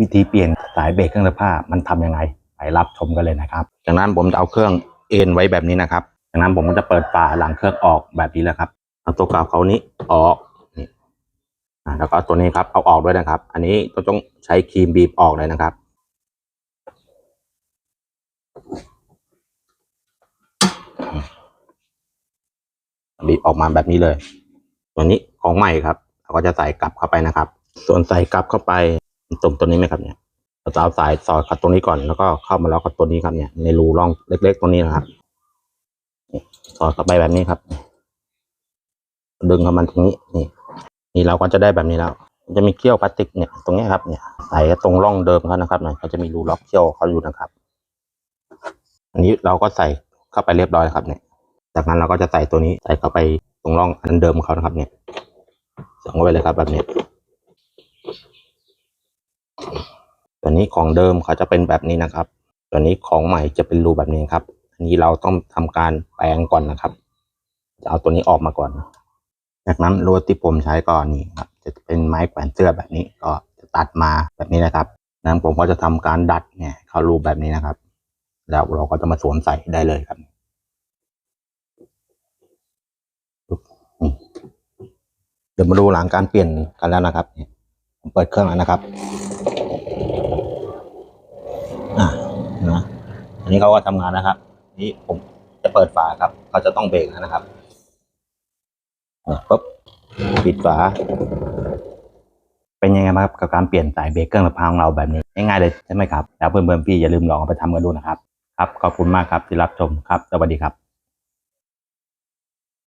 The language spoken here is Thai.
วิธีเปลี่ยนสายเบรกเครื่องซักผ้ามันทำยังไงไปรับชมกันเลยนะครับ จากนั้นผมจะเอาเครื่องเอ็นไว้แบบนี้นะครับ จากนั้นผมก็จะเปิดฝาหลังเครื่องออกแบบนี้แหละครับเอาตัวเก่าเขานี้ออกนี่แล้วก็ตัวนี้ครับเอาออกด้วยนะครับ อันนี้ก็ต้องใช้ครีมบีบออกเลยนะครับบีบออกมาแบบนี้เลย ตัวนี้ของใหม่ครับเราก็จะใส่กลับเข้าไปนะครับ ส่วนใส่กลับเข้าไป ตรงตัวนี้ไหมครับเนี่ยเราจะเอาสายสอดกับตรงนี้ก่อนแล้วก็เข้ามาล็อกกับตัวนี้ครับเนี่ยในรูร่องเล็ก ๆ ตรงนี้นะครับสอดเข้าไปแบบนี้ครับ ดึงเข้ามาตรงนี้นี่ นี่เราก็จะได้แบบนี้แล้วจะมีเขี้ยวพลาสติกเนี่ยตรงนี้ครับเนี่ยใส่ตรงร่องเดิมเขานะครับเนี่ยเขาจะมีรูล็อกเขี้ยวเขาอยู่นะครับ อันนี้เราก็ใส่เข้าไปเรียบร้อยครับเนี่ย จากนั้นเราก็จะใส่ตัวนี้ใส่เข้าไปตรงร่องอันเดิมเขานะครับ เนี่ยส่งเข้าไปเลยครับแบบนี้ ตัวนี้ของเดิมเขาจะเป็นแบบนี้นะครับ ตัวนี้ของใหม่จะเป็นรูแบบนี้ครับ อันนี้เราต้องทำการแปลงก่อนนะครับ จะเอาตัวนี้ออกมาก่อน จากนั้นลวดที่ผมใช้ก่อนนี่ครับ จะเป็นไม้แขวนเสื้อแบบนี้ก็จะตัดมาแบบนี้นะครับนั้นผมก็จะทำการดัดเนี่ยเข้ารูปแบบนี้นะครับ แล้วเราก็จะมาสวมใส่ได้เลยครับเดี๋ยวมาดูหลังการเปลี่ยนกันแล้วนะครับเนี่ยผมเปิดเครื่องแล้วนะครับ อะนะ อันนี้เขาก็ทำงานนะครับ นี่ผมจะเปิดฝาครับเขาจะต้องเบรกนะครับปุ๊บปิดฝา เป็นยังไงบ้างครับกับการเปลี่ยนสายเบรกเครื่องระพาของเราแบบนี้ง่ายๆเลยใช่ไหมครับแล้วเพื่อนๆพี่อย่าลืมลองไปทำกันดูนะครับ ครับขอบคุณมากครับที่รับชมครับ สวัสดีครับ